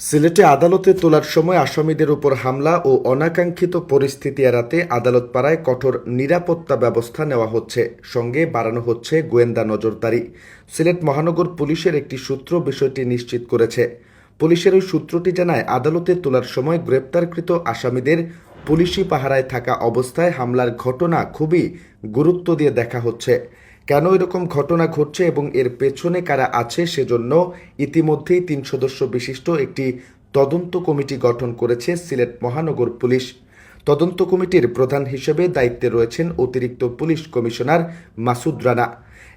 সিলেটে আদালতে তোলার সময় আসামিদের উপর হামলা ও অনাকাঙ্ক্ষিত পরিস্থিতি এড়াতে আদালত পাড়ায় কঠোর নিরাপত্তা ব্যবস্থা নেওয়া হচ্ছে। সঙ্গে বাড়ানো হচ্ছে গোয়েন্দা নজরদারি। সিলেট মহানগর পুলিশের একটি সূত্র বিষয়টি নিশ্চিত করেছে। পুলিশের ওই সূত্রটি জানায়, আদালতে তোলার সময় গ্রেপ্তারকৃত আসামিদের পুলিশি পাহারায় থাকা অবস্থায় হামলার ঘটনা খুবই গুরুত্ব দিয়ে দেখা হচ্ছে। কেন এরকম ঘটনা ঘটছে এবং এর পেছনে কারা আছে সেজন্য ইতিমধ্যেই তিন সদস্য বিশিষ্ট একটি তদন্ত কমিটি গঠন করেছে সিলেট মহানগর পুলিশ। তদন্ত কমিটির প্রধান হিসেবে দায়িত্বে রয়েছেন অতিরিক্ত পুলিশ কমিশনার মাসুদ রানা।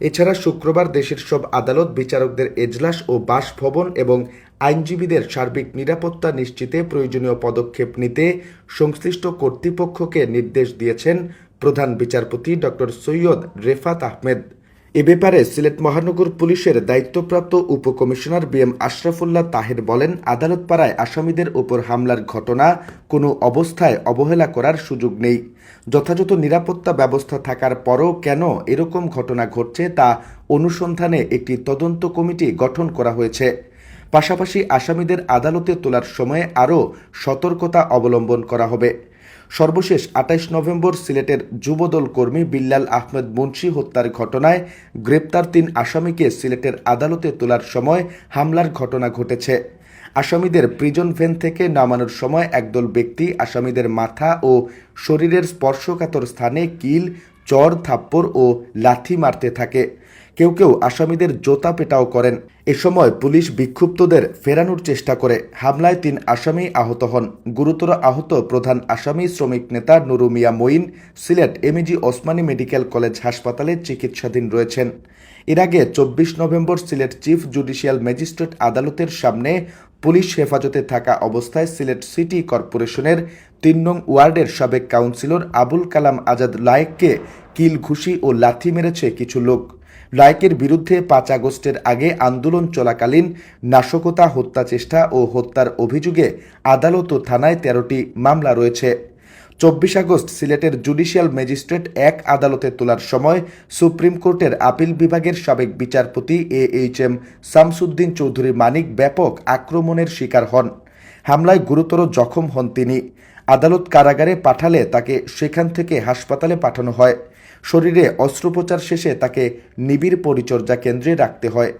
এছাড়া শুক্রবার দেশের সব আদালত, বিচারকদের এজলাস ও বাসভবন এবং আইনজীবীদের সার্বিক নিরাপত্তা নিশ্চিতে প্রয়োজনীয় পদক্ষেপ নিতে সংশ্লিষ্ট কর্তৃপক্ষকে নির্দেশ দিয়েছেন প্রধান বিচারপতি ডক্টর সৈয়দ রেফাত আহমেদ। এ ব্যাপারে সিলেট মহানগর পুলিশের দায়িত্বপ্রাপ্ত উপকমিশনার বি এম আশরাফুল্লাহ তাহের বলেন আদালত পাড়ায় আসামিদের ওপর হামলার ঘটনা কোনো অবস্থায় অবহেলা করার সুযোগ নেই। যথাযথ নিরাপত্তা ব্যবস্থা থাকার পরও কেন এরকম ঘটনা ঘটছে তা অনুসন্ধানে একটি তদন্ত কমিটি গঠন করা হয়েছে। পাশাপাশি আসামিদের আদালতে তোলার সময়ে আরও সতর্কতা অবলম্বন করা হবে। সর্বশেষ আঠাইশ নভেম্বর সিলেটের যুবদল কর্মী বিল্লাল আহমেদ মুন্সি হত্যার ঘটনায় গ্রেপ্তার তিন আসামিকে সিলেটের আদালতে তোলার সময় হামলার ঘটনা ঘটেছে। আসামিদের প্রিজন ভ্যান থেকে নামানোর সময় একদল ব্যক্তি আসামিদের মাথা ও শরীরের স্পর্শকাতর স্থানে কিল, চর, থাপ্পড় ও লাথি মারতে থাকে। কেউ কেউ আসামিদের জোতা পেটাও করেন। এ সময় পুলিশ বিক্ষুব্ধদের ফেরানোর চেষ্টা করে। হামলায় তিন আসামি আহত হন। গুরুতর আহত প্রধান আসামি শ্রমিক নেতা Nuru Mia Moin, Sylhet MAG Osmani medical college হাসপাতালে চিকিৎসাধীন রয়েছেন। এর আগে চব্বিশ November Sylhet chief judicial magistrate আদালতের সামনে পুলিশ হেফাজতে থাকা অবস্থায় সিলেট সিটি কর্পোরেশনের তিন নং ওয়ার্ডের সাবেক কাউন্সিলর আবুল কালাম আজাদ লায়েককে কিল ঘুষি ও লাথি মেরেছে কিছু লোক। লায়েকের বিরুদ্ধে পাঁচ আগস্টের আগে আন্দোলন চলাকালীন নাশকতা, হত্যা চেষ্টা ও হত্যার অভিযোগে আদালত ও থানায় তেরোটি মামলা রয়েছে। চব্বিশ আগস্ট সিলেটের জুডিশিয়াল ম্যাজিস্ট্রেট এক আদালতে তোলার সময় সুপ্রিম কোর্টের আপিল বিভাগের সাবেক বিচারপতি A H M Shamsuddin Chowdhury Manik ব্যাপক আক্রমণের শিকার হন। হামলায় গুরুতর জখম হন তিনি। আদালত কারাগারে পাঠালে তাকে সেখান থেকে হাসপাতালে পাঠানো হয়। শরীরে অস্ত্রোপচার শেষে তাকে নিবিড় পরিচর্যা কেন্দ্রে রাখতে হয়।